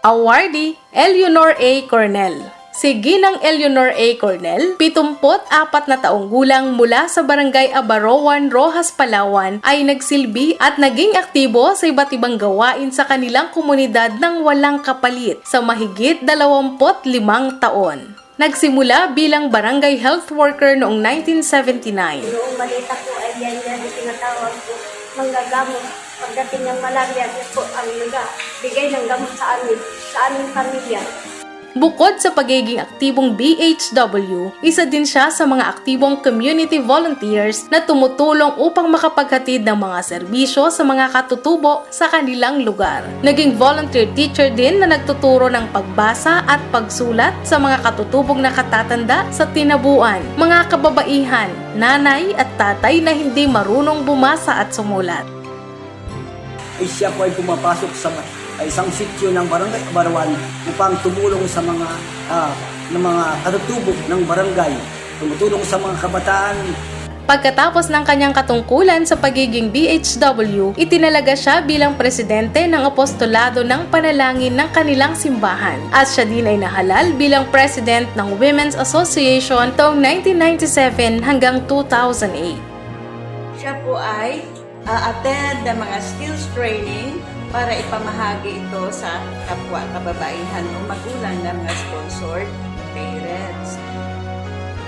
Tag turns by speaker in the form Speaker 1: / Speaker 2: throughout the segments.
Speaker 1: Awardee Eleanor A. Cornell Si Ginang Eleanor A. Cornell, 74 na taong gulang mula sa barangay Abarowan, Rojas, Palawan, ay nagsilbi at naging aktibo sa iba't ibang gawain sa kanilang komunidad ng walang kapalit sa mahigit 25 taon. Nagsimula bilang barangay health worker noong 1979.
Speaker 2: Noong balita ko ay yan yan tinatawag ko manggagamot. Pagdating ng malaria, po ang naga, bigay ng gamot sa amin, sa aming pamilya.
Speaker 1: Bukod sa pagiging aktibong BHW, isa din siya sa mga aktibong community volunteers na tumutulong upang makapaghatid ng mga serbisyo sa mga katutubo sa kanilang lugar. Naging volunteer teacher din na nagtuturo ng pagbasa at pagsulat sa mga katutubong nakatatanda sa tinabuan, mga kababaihan, nanay at tatay na hindi marunong bumasa at sumulat.
Speaker 3: Ay siya po ay pumapasok sa sa isang sityo ng barangay Barawan upang tumulong sa mga ah, ng mga katutubok ng barangay, tumutulong sa mga kabataan.
Speaker 1: Pagkatapos ng kanyang katungkulan sa pagiging BHW, itinalaga siya bilang presidente ng apostolado ng panalangin ng kanilang simbahan. At siya din ay nahalal bilang president ng Women's Association taong 1997 hanggang 2008.
Speaker 4: Siya po ay uh, attend ng mga skills training para ipamahagi ito sa kapwa kababaihan o magulang ng mga sponsored.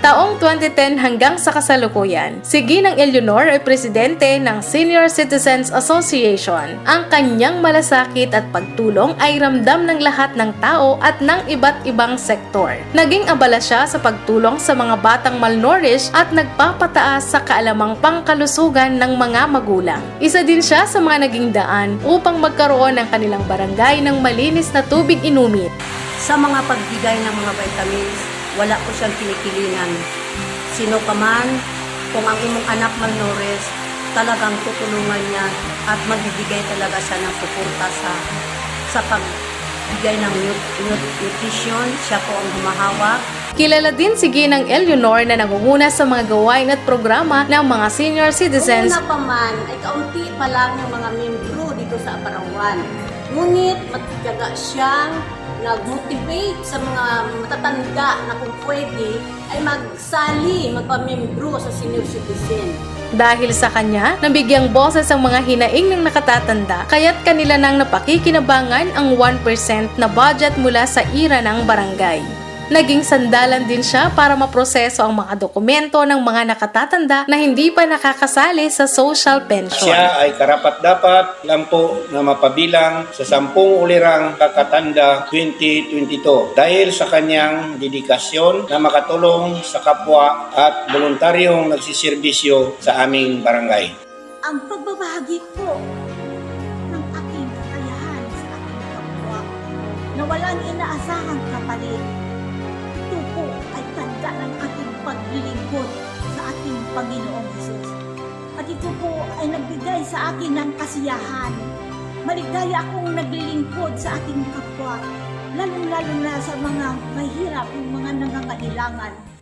Speaker 1: Taong 2010 hanggang sa kasalukuyan, si Ginang Eleanor ay presidente ng Senior Citizens Association. Ang kanyang malasakit at pagtulong ay ramdam ng lahat ng tao at ng iba't ibang sektor. Naging abala siya sa pagtulong sa mga batang malnourished at nagpapataas sa kaalamang pangkalusugan ng mga magulang. Isa din siya sa mga naging daan upang magkaroon ng kanilang barangay ng malinis na tubig inumin.
Speaker 5: sa mga pagbigay ng mga vitamins, wala ko siyang kinikilingan. Sino ka man, kung ang imong anak malnourished, talagang tutulungan niya at magbibigay talaga siya ng suporta sa sa pagbigay ng nut- nut- nutrition. Siya po ang humahawak.
Speaker 1: Kilala din si Ginang Eleanor na nangunguna sa mga gawain at programa ng mga senior citizens
Speaker 5: Una pa man, ay kaunti pa lang yung mga membro dito sa Aparawan. Ngunit matyaga siyang nag-motivate sa mga matatanda na kung pwede ay magsali, magpamembro sa senior citizen.
Speaker 1: Dahil sa kanya, nabigyang boses ang mga hinaing ng nakatatanda, kaya't kanila nang napakikinabangan ang 1% na budget mula sa ira ng barangay. Naging sandalan din siya para maproseso ang mga dokumento ng mga nakatatanda na hindi pa nakakasali sa social pension.
Speaker 6: Siya ay karapat-dapat lang po na mapabilang sa sampung ulirang kakatanda 2022 dahil sa kanyang dedikasyon na makatulong sa kapwa at voluntaryong nagsisirbisyo sa aming barangay.
Speaker 7: ang pagbabahagi ko ng aking kakayahan sa aking kapwa na walang inaasahang kapalit. Panginoong Hesus. At ito po ay nagbigay sa akin ng kasiyahan. Maligaya akong naglilingkod sa ating kapwa, lalong-lalo na sa mga mahirap, yung mga nangangailangan.